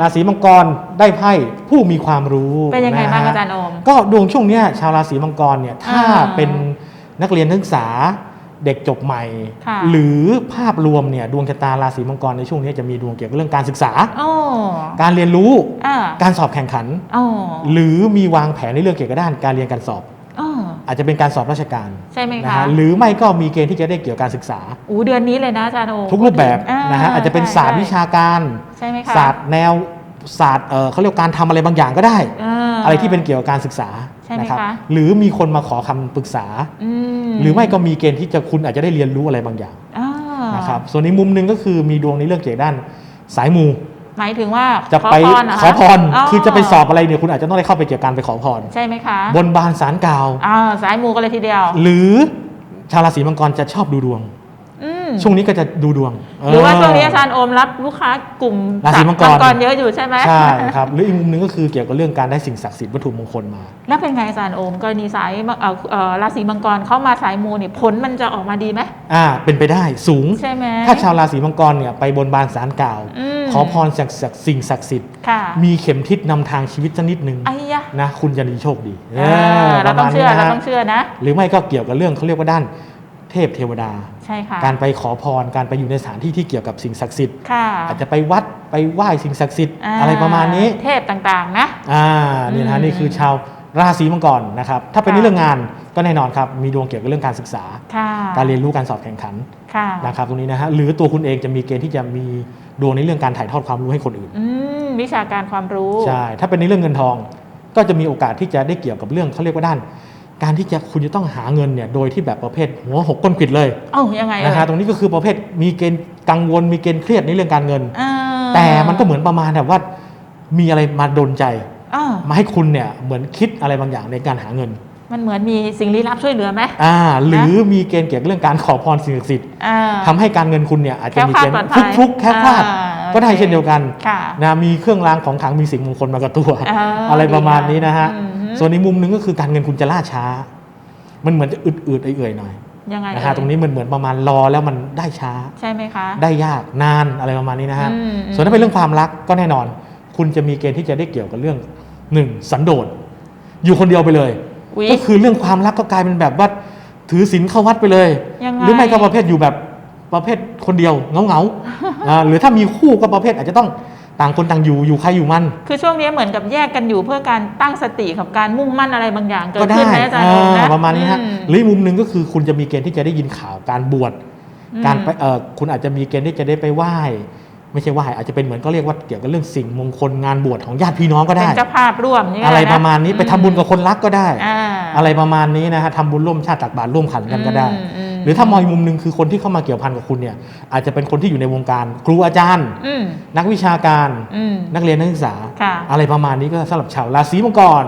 ราศีมังกรได้ไพ่ผู้มีความรู้เป็นยังไงบ้างนะฮะอาจารย์โอม ก็ดวงช่วงเนี้ยชาวราศีมังกรเนี่ยถ้าอ่าเป็นนักเรียนนักศึกษาเด็กจบใหม่ ค่ะ หรือภาพรวมเนี่ยดวงชะตาราศีมังกรในช่วงนี้จะมีดวงเกี่ยวกับเรื่องการศึกษา โอ้การเรียนรู้อ่าการสอบแข่งขัน โอ้ หรือมีวางแผนในเรื่องเกี่ยวกับด้านการเรียนการสอบโอ้อาจจะเป็นการสอบราชการใช่ไหมนะคะฮะหรือไม่ก็มีเกณฑ์ที่จะได้เกี่ยวกับการศึกษาอู้เดือนนี้เลยนะอาจารย์โอมทุกรูปแบบอ่นะฮะอาจจะเป็นศาสตร์วิชาการใช่ไหมคะศาสตร์แนวศาสตร์เอ่อเขาเรียกว่าการทำอะไรบางอย่างก็ได้าอะไรที่เป็นเกี่ยวกับการศึกษาใช่ไหมนะครับคะหรือมีคนมาขอคำปรึกษาอืมหรือไม่ก็มีเกณฑ์ที่จะคุณอาจจะได้เรียนรู้อะไรบางอย่างอ่านะครับส่วนในมุมหนึ่งก็คือมีดวงในเรื่องเกี่ยวกับด้านสายมู หมายถึงว่าจะไปขอพรเหรขอพรคะคือจะไปสอบอะไรเนี่ยคุณอาจจะต้องได้เข้าไปเกี่ยวกับการไปขอพร ใช่ไหมคะ บนบานสารกล่าวอ่าสายมูกันเลยทีเดียว หรือชาวราศีมังกรจะชอบดูดวงอืม ช่วงนี้ก็จะดูดวงหรือว่าเช่วงนี้อาจารย์โอมรับลูกค้ากลุ่มราศีมังกรเยอะอยู่ใช่ไหมใช่ครับหรืออีกมุมหนึงก็คือเกี่ยวกับเรื่องการได้สิ่งศักดิ์สิทธิ์วัตถุมงคลมา แล้วเป็นไงอาจารย์โอมกรณีสายเอ่อเอ่อราศีมังกรเข้ามาสายมูเนี่ยผลมันจะออกมาดีไหมอ่าเป็นไปได้สูงใช่ไหมถ้าชาวราศีมังกรเนี่ยไปบนบานสารกล่าวอืมขอพรจากจากสิ่งศักดิ์สิทธิ์ค่ะมีเข็มทิศนำทางชีวิตสักนิดนึงไอ้ยะนะคุณจะมีโชคดีอ่าเออเราต้องเชื่อประมณเรานี้นะต้องเชื่อนะ หรือไม่ก็เกี่ยวกับเรื่องเขาเรียกว่าด้าน เทพเทวดา ใช่ค่ะ การไปขอพรการไปอยู่ในสถานที่ที่เกี่ยวกับสิ่งศักดิ์สิทธิ์ ค่ะอาจจะไปวัดไปไหว้สิ่งศักดิ์สิทธิ์าอะไรประมาณนี้ เทพต่างๆ นะ อ่านี่นะอืมนี่คือชาวราศีมังกรนะครับ ถ้าเป็นค่ะในเรื่องงานก็แน่นอนครับ มีดวงเกี่ยวกับเรื่องการศึกษาค่ะการเรียนรู้การสอบแข่งขันค่ะนะครับตรงนี้นะฮะหรือตัวคุณเองจะมีเกณฑ์ที่จะมีดวงในเรื่องการถ่ายทอดความรู้ให้คนอื่นอืมวิชาการความรู้ใช่ถ้าเป็นในเรื่องเงินทอง ก็จะมีโอกาสที่จะได้เกี่ยวกับเรื่องเขาเรียกว่าด้าน การที่จะคุณจะต้องหาเงินเนี่ยโดยที่แบบประเภทหัวหกก้นขิดเลยเอ้ายังไงนะฮะตเอ่ยรงนี้ก็คือประเภทมีเกณฑ์กังวลมีเกณฑ์เครียดในเรื่องการเงินอ่าแต่มันก็เหมือนประมาณแบบว่า มีอะไรมาดนใจอ่ามาให้คุณเนี่ยเหมือนคิดอะไรบางอย่างในการหาเงิน มันเหมือนมีสิ่งลี้ลับช่วยเหลือไหมอ่า หรือมีเกณฑ์เกี่ยวกับเรื่องการขอพรสิ่งศักดิ์สิทธิ์อ่าทำให้การเงินคุณเนี่ยอาจจะมีแคเกล้วณคลาดฑ์ปลอดภัยฟลุกๆแค่พลาดอ่าก็ได้โอเคเช่นเดียวกันค่ะนะมีเครื่องรางของขลังมีสิ่งมงคลมากับตัวอ่าอะไรประมาณนี้นะฮะอืม ส่วนในมุมหนึงก็คือการเงินคุณจะล่าช้า มันเหมือนจะอึดๆเอื่อยๆหน่อยยังไงนะฮะเอ่ยตรงนี้มันเหมือนประมาณรอแล้วมันได้ช้า ใช่ไหมคะ ได้ยากนานอะไรประมาณนี้นะฮะอืมส่วนถ้าเป็นเรื่องความรักก็แน่นอน คุณจะมีเกณฑ์ที่จะได้เกี่ยวกับเรื่องหนึ่งสันโดษอยู่คนเดียวไปเลยอุ๊ยก็คือเรื่องความรักก็กลายเป็นแบบว่าถือศีลเข้าวัดไปเลยยังไงหรือไม่ก็ประเภทอยู่แบบประเภทคนเดียวเงาเงาๆอ่าหรือถ้ามีคู่ก็ประเภทอาจจะต้อง ต่างคนต่างอยู่อยู่ใครอยู่มัน คือช่วงนี้เหมือนกับแยกกันอยู่เพื่อการตั้งสติกับการมุ่งมั่นอะไรบางอย่างเกิก็ดได้ขึ้นนะอาจารย์โอมนะอ่าประมาณนี้ฮะอืมหรืออีกมุมหนึ่งก็คือคุณจะมีเกณฑ์ที่จะได้ยินข่าวการบวชอืมการไปเออคุณอาจจะมีเกณฑ์ที่จะได้ไปไหว้ไม่ใช่ไหว้อาจจะเป็นเหมือนก็เรียกว่าเกี่ยวกับเรื่องสิ่งมงคลงานบวชของญาติพี่น้องก็ได้เป็นเจ้าภาพร่วมย่งเงี้ยอะไรนประมาณนี้ไปทำบุญกับคนรักก็ได้อ่าอะไรประมาณนี้นะฮะทำบุญร่วมชาติตักบาตรร่วมขันกันก็ได้อืมอืม หรือถ้ามองอีกมุมหนึ่งคือคนที่เข้ามาเกี่ยวพันกับคุณเนี่ยอาจจะเป็นคนที่อยู่ในวงการครูอาจารย์อืมนักวิชาการอืมนักเรียนนักศึกษาค่ะอะไรประมาณนี้ก็สำหรับชาวราศีมังกร